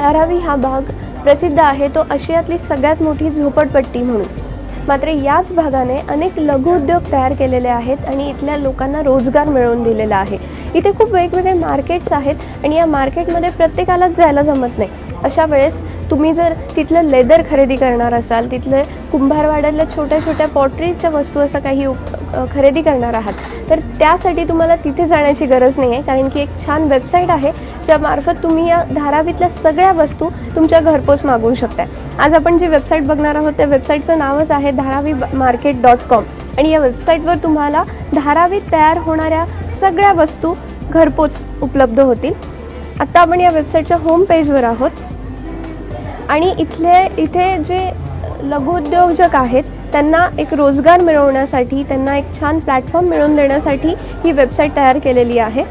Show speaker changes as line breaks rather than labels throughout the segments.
धारावी हा भाग प्रसिद्ध आहे. तो आशियातली सगळ्यात मोठी झोपडपट्टी म्हणून. मात्र याच भागाने अनेक लघुउद्योग तयार केलेले आहेत आणि इथल्या लोकांना रोजगार मिळवून दिलेला आहे. इथे खूप वेगवेगळे मार्केट्स आहेत आणि या मार्केटमध्ये प्रत्येकालाच जायला जमत नाही. अशा वेळेस तुम्ही जर तिथलं लेदर खरेदी करणार असाल तिथले कुंभारवाड्यातल्या छोट्या छोट्या पॉटरीच्या वस्तू असं काही उप- खरेदी करणार आहात. तर त्यासाठी तुम्हाला तिथे जाण्याची गरज नाही आहे कारण की एक छान वेबसाईट आहे ज्यामार्फत तुम्ही या धारावीतल्या सगळ्या वस्तू तुमच्या घरपोच मागवू शकता आज आपण जी वेबसाईट बघणार आहोत त्या वेबसाईटचं नावच आहे धारावी मार्केट डॉट कॉम. आणि या वेबसाईटवर तुम्हाला धारावीत तयार होणाऱ्या सगळ्या वस्तू घरपोच उपलब्ध होतील. आत्ता आपण या वेबसाईटच्या होम पेजवर आहोत. आणि इथले इथे जे लघुउद्योजक आहेत त्यांना एक रोजगार मिळवण्यासाठी त्यांना एक छान प्लॅटफॉर्म मिळवून देण्यासाठी ही वेबसाईट तयार केलेली आहे.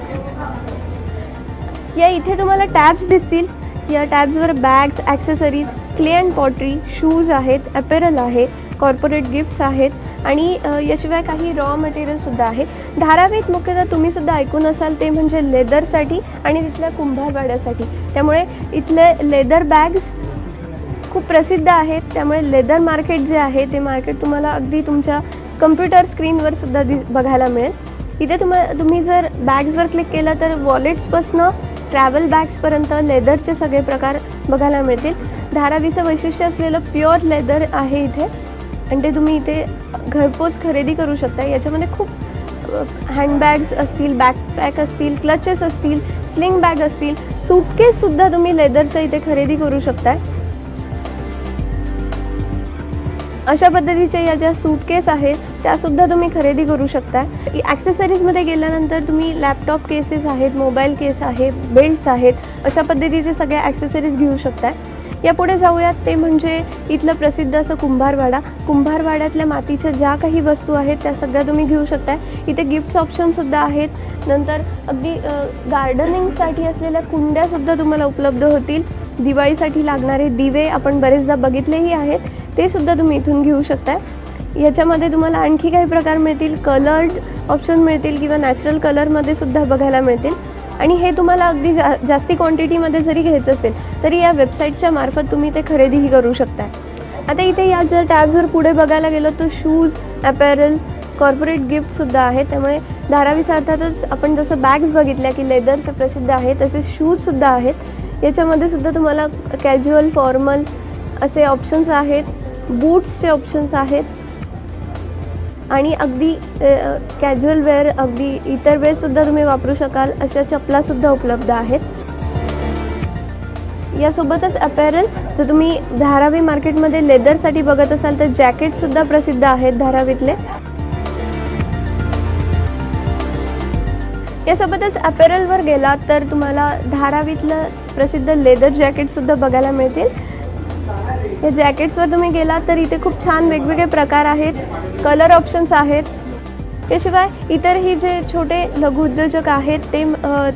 या इथे तुम्हाला टॅब्स दिसतील. या टॅब्सवर bags accessories clay and pottery shoes आहेत ॲपेरल आहे कॉर्पोरेट गिफ्ट्स आहेत आणि याशिवाय काही रॉ मटेरियलसुद्धा आहेत धारावीत मुख्यतः तुम्हीसुद्धा ऐकून असाल ते म्हणजे लेदरसाठी आणि तिथल्या कुंभारवाड्यासाठी. त्यामुळे इथले लेदर बॅग्स खूप प्रसिद्ध आहेत. त्यामुळे लेदर मार्केट जे आहे ते मार्केट तुम्हाला अगदी तुमच्या कम्प्युटर स्क्रीनवर सुद्धा दि बघायला मिळेल. इथे तुम्हा तुम्ही जर बॅग्सवर क्लिक केलं तर वॉलेट्सपासनं ट्रॅव्हल बॅग्सपर्यंत लेदरचे सगळे प्रकार बघायला मिळतील. धारावीचं वैशिष्ट्य असलेलं प्युअर लेदर आहे इथे. आणि ते तुम्ही इथे घरपोच खरेदी करू शकता. याच्यामध्ये खूप हँडबॅग्स असतील बॅकपॅक असतील क्लचेस असतील स्लिंग बॅग असतील. सुटकेससुद्धा तुम्ही लेदरचं इथे खरेदी करू शकताय. अशा पद्धतीच्या या ज्या सूटकेस आहेत त्यासुद्धा तुम्ही खरेदी करू शकता. ॲक्सेसरीजमध्ये गेल्यानंतर तुम्ही लॅपटॉप केसेस आहेत मोबाईल केस आहे बेल्ट्स आहेत अशा पद्धतीचे सगळ्या ॲक्सेसरीज घेऊ शकताय यापुढे जाऊयात ते म्हणजे इथलं प्रसिद्ध असं कुंभारवाडा. कुंभारवाड्यातल्या मातीच्या ज्या काही वस्तू आहेत त्या सगळ्या तुम्ही घेऊ शकताय इथे गिफ्ट्स ऑप्शनसुद्धा आहेत. नंतर अगदी गार्डनिंगसाठी असलेल्या कुंड्यासुद्धा तुम्हाला उपलब्ध होतील. दिवाळीसाठी लागणारे दिवे आपण बरेचदा बघितलेही आहेत. ते सुद्धा तुम्ही इथून घेऊ शकताय. याच्यामध्ये तुम्हाला आणखी काही प्रकार मिळतील कलर्ड ऑप्शन मिळतील किंवा नॅचरल कलरमध्ये सुद्धा बघायला मिळतील. आणि हे तुम्हाला अगदी जा जास्ती क्वांटिटीमध्ये जरी घ्यायचं असेल तरी या वेबसाईटच्या मार्फत तुम्ही ते खरेदीही करू शकता आता इथे या जर टॅब्सवर पुढे बघायला गेलो तर शूज ॲपॅरल कॉर्पोरेट गिफ्टसुद्धा आहेत त्यामुळे धारावीस अर्थातच आपण जसं बॅग्स बघितल्या की लेदरचे प्रसिद्ध आहे तसेच शूजसुद्धा आहेत. याच्यामध्ये सुद्धा तुम्हाला कॅज्युअल फॉर्मल असे ऑप्शन्स आहेत. बूट्सचे ऑप्शन्स आहेत. आणि अगदी कॅज्युअल वेअर अगदी इतर वेअरसुद्धा तुम्ही वापरू शकाल. अशा चपलासुद्धा उपलब्ध आहेत. यासोबतच अपॅरल जर तुम्ही धारावी मार्केटमध्ये लेदरसाठी बघत असाल तर जॅकेटसुद्धा प्रसिद्ध आहेत धारावीतले. यासोबतच अपॅरलवर गेलात तर तुम्हाला धारावीतलं प्रसिद्ध लेदर जॅकेटसुद्धा बघायला मिळतील. या जॅकेट्सवर तुम्ही गेलात तर इथे खूप छान वेगवेगळे प्रकार आहेत. कलर ऑप्शन्स आहेत. याशिवाय इतरही जे छोटे लघुउद्योजक आहेत ते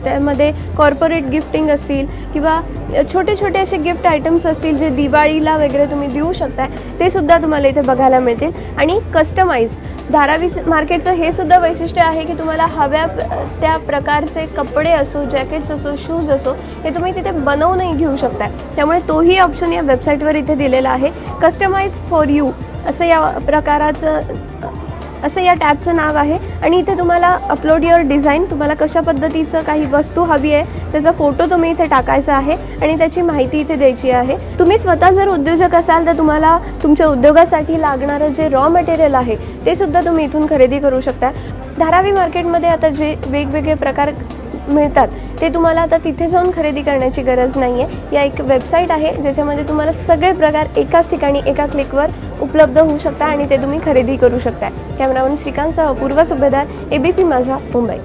त्यामध्ये कॉर्पोरेट गिफ्टिंग असतील किंवा छोटे छोटे असे गिफ्ट आयटम्स असतील जे दिवाळीला वगैरे तुम्ही देऊ शकताय ते सुद्धा तुम्हाला इथे बघायला मिळतील. आणि कस्टमाइज धारावी मार्केटचं हे सुद्धा वैशिष्ट्य आहे की तुम्हाला हव्या त्या प्रकारचे कपडे असो जॅकेट्स असो शूज असो हे तुम्ही तिथे बनवूनही घेऊ शकताय त्यामुळे तोही ऑप्शन या वेबसाईटवर इथे दिलेला आहे. कस्टमाइज फॉर यू असं या प्रकाराचं असं या टॅबचं नाव आहे. आणि इथे तुम्हाला अपलोड युअर डिझाईन तुम्हाला कशा पद्धतीचं काही वस्तू हवी आहे त्याचा फोटो तुम्ही इथे टाकायचा आहे आणि त्याची माहिती इथे द्यायची आहे. तुम्ही स्वतः जर उद्योजक असाल तर तुम्हाला तुमच्या उद्योगासाठी लागणारं जे रॉ मटेरियल आहे ते सुद्धा तुम्ही इथून खरेदी करू शकता. धारावी मार्केटमध्ये आता जे वेगवेगळे प्रकार मिळतात ते तुम्हाला आता तिथे जाऊन खरेदी करण्याची गरज नाही आहे या एक वेबसाईट आहे ज्याच्यामध्ये तुम्हाला सगळे प्रकार एकाच ठिकाणी एका क्लिकवर उपलब्ध होऊ शकता आणि ते तुम्ही खरेदी करू शकता कॅमेरामन श्रीकांतसह पूर्व सुभेदार एबीपी माझा मुंबई.